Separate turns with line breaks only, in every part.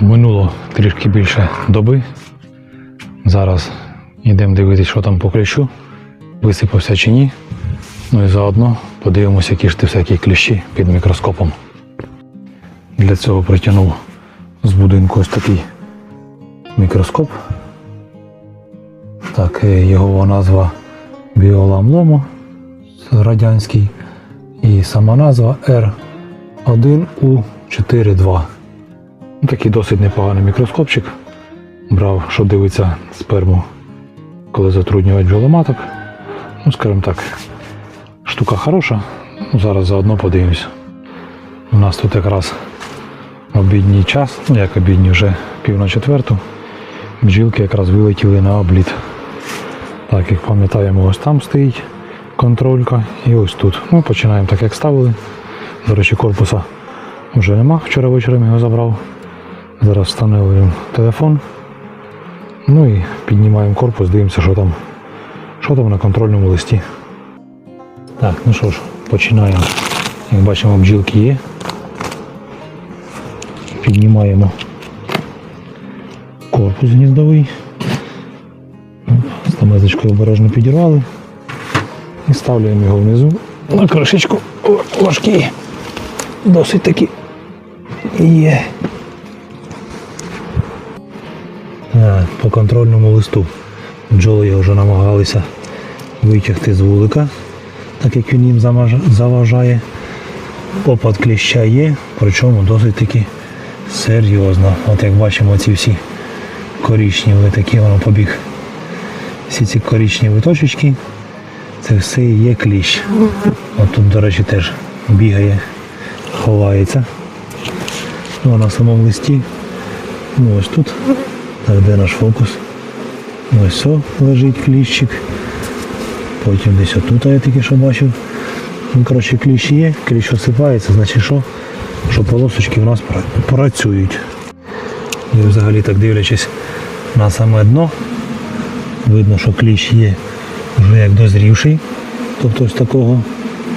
Минуло трішки більше доби. Зараз йдемо дивитися, що там по кліщу, висипався чи ні. Ну і заодно подивимося, які ж ти всякі кліщі під мікроскопом. Для цього притягнув з будинку ось такий мікроскоп. Так, е, його назва Біоламломо радянський. І сама назва R1U42. Такий досить непоганий мікроскопчик. Брав, що дивиться сперму, коли затруднюють бджоломаток. Ну, скажімо так, штука хороша. Ну, зараз заодно подивимось. У нас тут якраз обідній час, ну як обідній вже пів на четверту. Бджілки якраз вилетіли на обліт. Так, як пам'ятаємо, ось там стоїть контролька і ось тут. Ну, починаємо так, як ставили. До речі, корпуса вже нема. Вчора вечором його забрав. Зараз встановлюємо телефон. Ну і піднімаємо корпус, дивимося, що там, що там на контрольному листі. Так, ну що ж, починаємо. Як бачимо, бджілки є. Піднімаємо корпус гніздовий. Стамезочкою обережно підірвали. І ставляємо його внизу на кришечку. Важкий. Досить таки є. Контрольному листу бджоли його вже намагалися витягти з вулика, так як він їм заважає. Опад кліща є, причому досить таки серйозно. От як бачимо ці всі коричневі такі воно побіг. Всі ці коричневі точечки, це все є кліщ. От тут, до речі, теж бігає, ховається. Ну, а на самому листі, ну ось тут, так де наш фокус. Ось о, лежить кліщик. Потім десь отут я тільки що бачив. Ну, коротше, кліщ є, кліщ осипається, значить що? Що полосочки у нас працюють. І взагалі так дивлячись на саме дно, видно, що кліщ є вже як дозрівший. Тобто з такого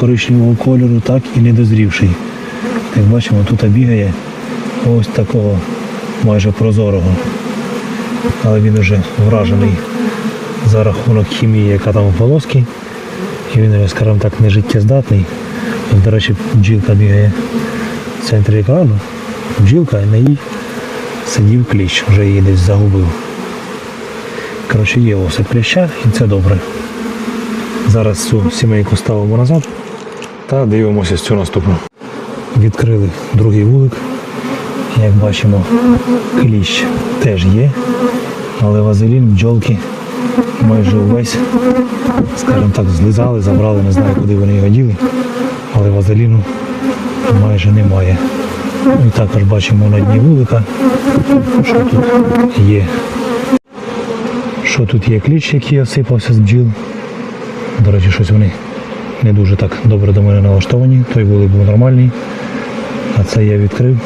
коричневого кольору, так і недозрівший. Як бачимо, тут бігає ось такого майже прозорого. Але він вже вражений за рахунок хімії, яка там у полоски. І він, скажімо так, не життєздатний. До речі, бджілка бігає в центрі екрану. Бджілка, на їй сидів кліщ, вже її десь загубив. Коротше, є осип кліща і це добре. Зараз цю сімейку ставимо назад та дивимося цю наступну. Відкрили другий вулик. Як бачимо, кліщ теж є, але вазелін бджолки майже увесь, скажімо так, злизали, забрали, не знаю, куди вони його діли, але вазеліну майже немає. І також бачимо на дні вулика, що тут є. Що тут є кліч, який осипався з бджіл. До речі, щось вони не дуже так добре до мене налаштовані. Той вулик був нормальний. А це я відкрив.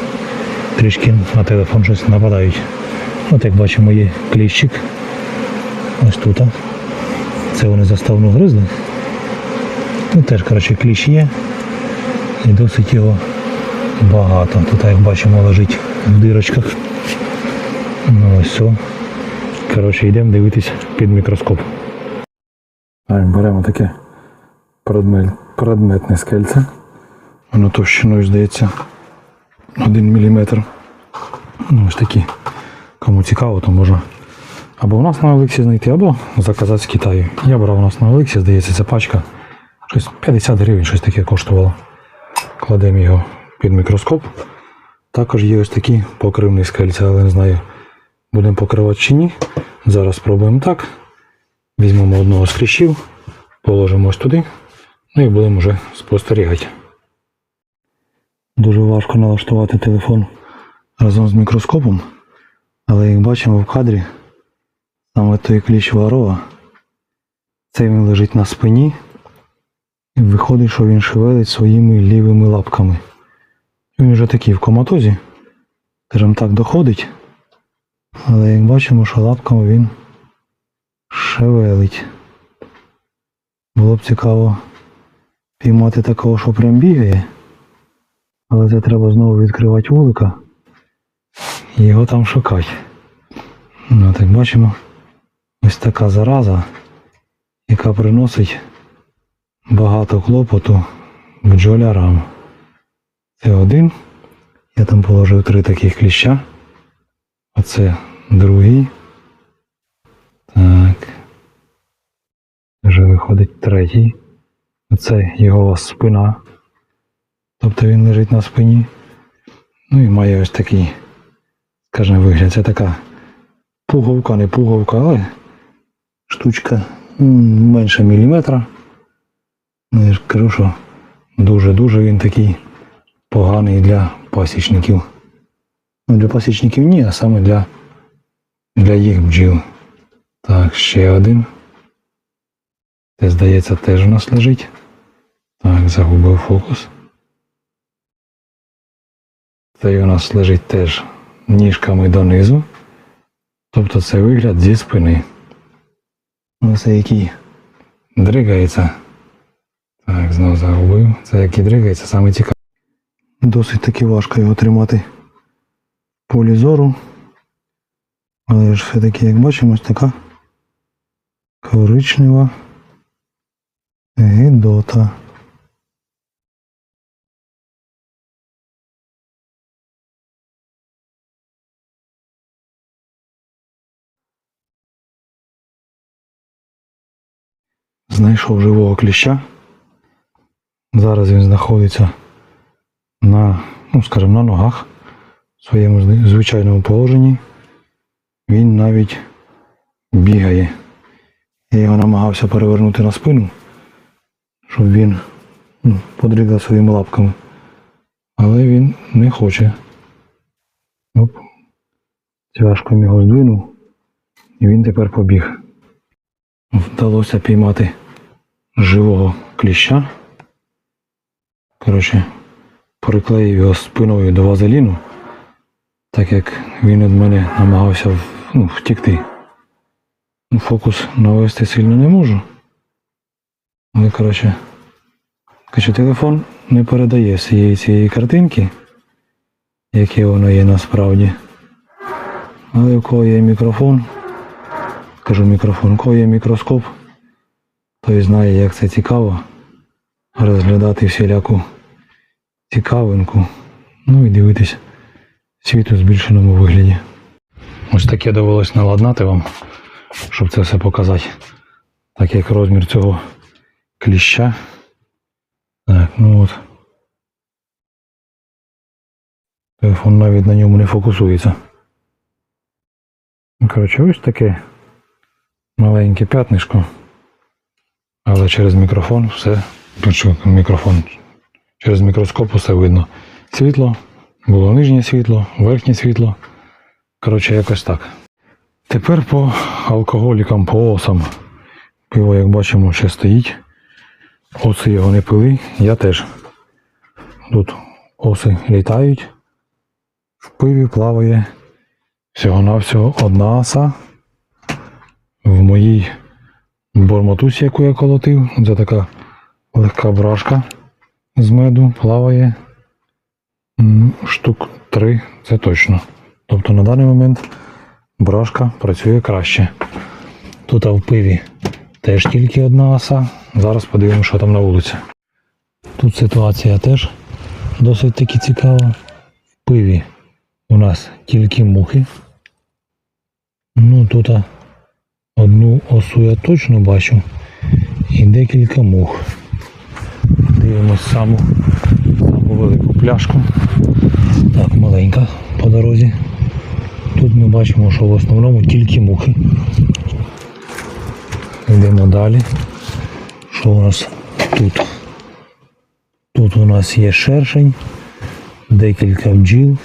Трішки на телефон щось нападають. От як бачимо, є кліщик. Ось тут. Це вони заставну гризли. Тут теж, коротше, кліщ є. І досить його багато. Тут, як бачимо, лежить в дирочках. Ну ось все. Коротше, йдемо дивитись під мікроскоп. Так, беремо таке предметне скельце. Воно товщиною, здається, 1 мм. Ну, ось такі. Кому цікаво, то можна або у нас на Олексі знайти, або заказати з Китаю. Я брав у нас на Олексі, здається, ця пачка. Щось 50 гривень, щось таке коштувало. Кладемо його під мікроскоп. Також є ось такі покривні скельця, але не знаю, будемо покривати чи ні. Зараз спробуємо так. Візьмемо одного з кліщів, положимо ось туди, ну і будемо вже спостерігати. Дуже важко налаштувати телефон разом з мікроскопом, але як бачимо в кадрі, саме той кліщ Варова, цей він лежить на спині і виходить, що він шевелить своїми лівими лапками. Він вже такий в коматозі, скажімо так, доходить, але як бачимо, що лапками він шевелить. Було б цікаво піймати такого, що прям бігає. Але це треба знову відкривати вулика. і його там шукати. Ну, так бачимо, ось така зараза, яка приносить багато клопоту бджолярам. Це один. Я там положив три таких кліща. Оце другий. Так. Вже виходить третій. Оце його спина. Тобто він лежить на спині. Ну і має ось такий, скажімо, вигляд. Це така пуговка, не пуговка, але штучка менше міліметра. Ну, я ж кажу, що дуже-дуже він такий поганий для пасічників. Ну, для пасічників ні, а саме для, для їх бджіл. Так, ще один. Це, здається, теж у нас лежить. Так, загубив фокус. Цей у нас лежить теж ніжками донизу. Тобто це вигляд зі спини. Оце який дригається. Так, знову загубив. Це який дригається, саме цікаве. Досить таки важко його тримати в полі зору. Але ж все-таки, як бачимо, ось така коричнева гидота. Знайшов живого кліща. Зараз він знаходиться на, ну скажімо, на ногах в своєму звичайному положенні. Він навіть бігає. Я його намагався перевернути на спину, щоб він ну, подригав своїми лапками. Але він не хоче. Оп. Тяжко його здвинув. І він тепер побіг. Вдалося піймати живого кліща. Коротше, приклеїв його спиною до вазеліну, так як він від мене намагався ну, втікти. Ну, Фокус навести сильно не можу. Але, коротше, коротше, телефон не передає всієї цієї картинки, яке воно є насправді. Але у кого є мікрофон, кажу мікрофон, у кого є мікроскоп, той знає, як це цікаво розглядати всіляку цікавинку. Ну і дивитись світ у збільшеному вигляді. Ось таке довелось наладнати вам, щоб це все показати. Так як розмір цього кліща. Так, ну от. Телефон навіть на ньому не фокусується. Ну, Коротше, ось таке маленьке п'ятнишко. Але через мікрофон все. Мікрофон. Через мікроскоп все видно. Світло, було нижнє світло, верхнє світло. Коротше, якось так. Тепер по алкоголікам, по осам. Пиво, як бачимо, ще стоїть. Оси його не пили, я теж. Тут оси літають. В пиві плаває всього-навсього одна оса. В моїй бормотусі, яку я колотив, це така легка брашка з меду плаває штук три, це точно. Тобто на даний момент брашка працює краще. Тут в пиві теж тільки одна оса. Зараз подивимося, що там на вулиці. Тут ситуація теж досить таки цікава. В пиві у нас тільки мухи. Ну тут одну осу я точно бачу і декілька мух. Дивимось саму, саму велику пляшку. Так, маленька по дорозі. Тут ми бачимо, що в основному тільки мухи. Йдемо далі. Що у нас тут? Тут у нас є шершень, декілька бджіл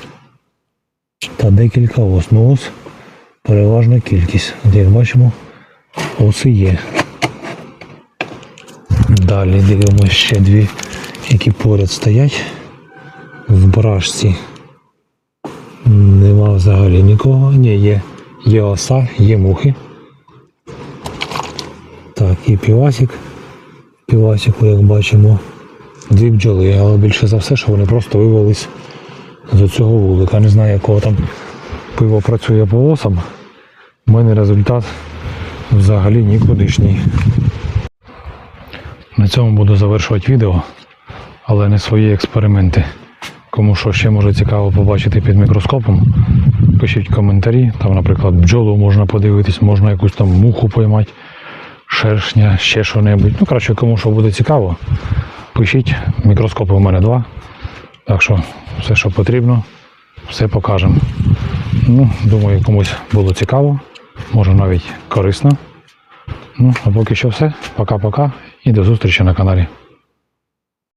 та декілька ос. Ну ос переважна кількість. Як бачимо, оси є. Далі дивимося ще дві, які поряд стоять в брашці. Нема взагалі нікого. Ні, є, є оса, є мухи. Так, і півасик. Півасику, як бачимо, дві бджоли, але більше за все, що вони просто вивелись з цього вулика. Не знаю, якого там пиво працює по осам. У мене результат взагалі нікудишній. На цьому буду завершувати відео, але не свої експерименти. Кому що ще може цікаво побачити під мікроскопом, пишіть коментарі. Там, наприклад, бджолу можна подивитись, можна якусь там муху поймати, шершня, ще що-небудь. Ну, коротше, кому що буде цікаво, пишіть. Мікроскопи у мене два. Так що все, що потрібно, все покажемо. Ну, думаю, комусь було цікаво, може навіть корисно. Ну, а поки що все. Пока-пока і до зустрічі на каналі.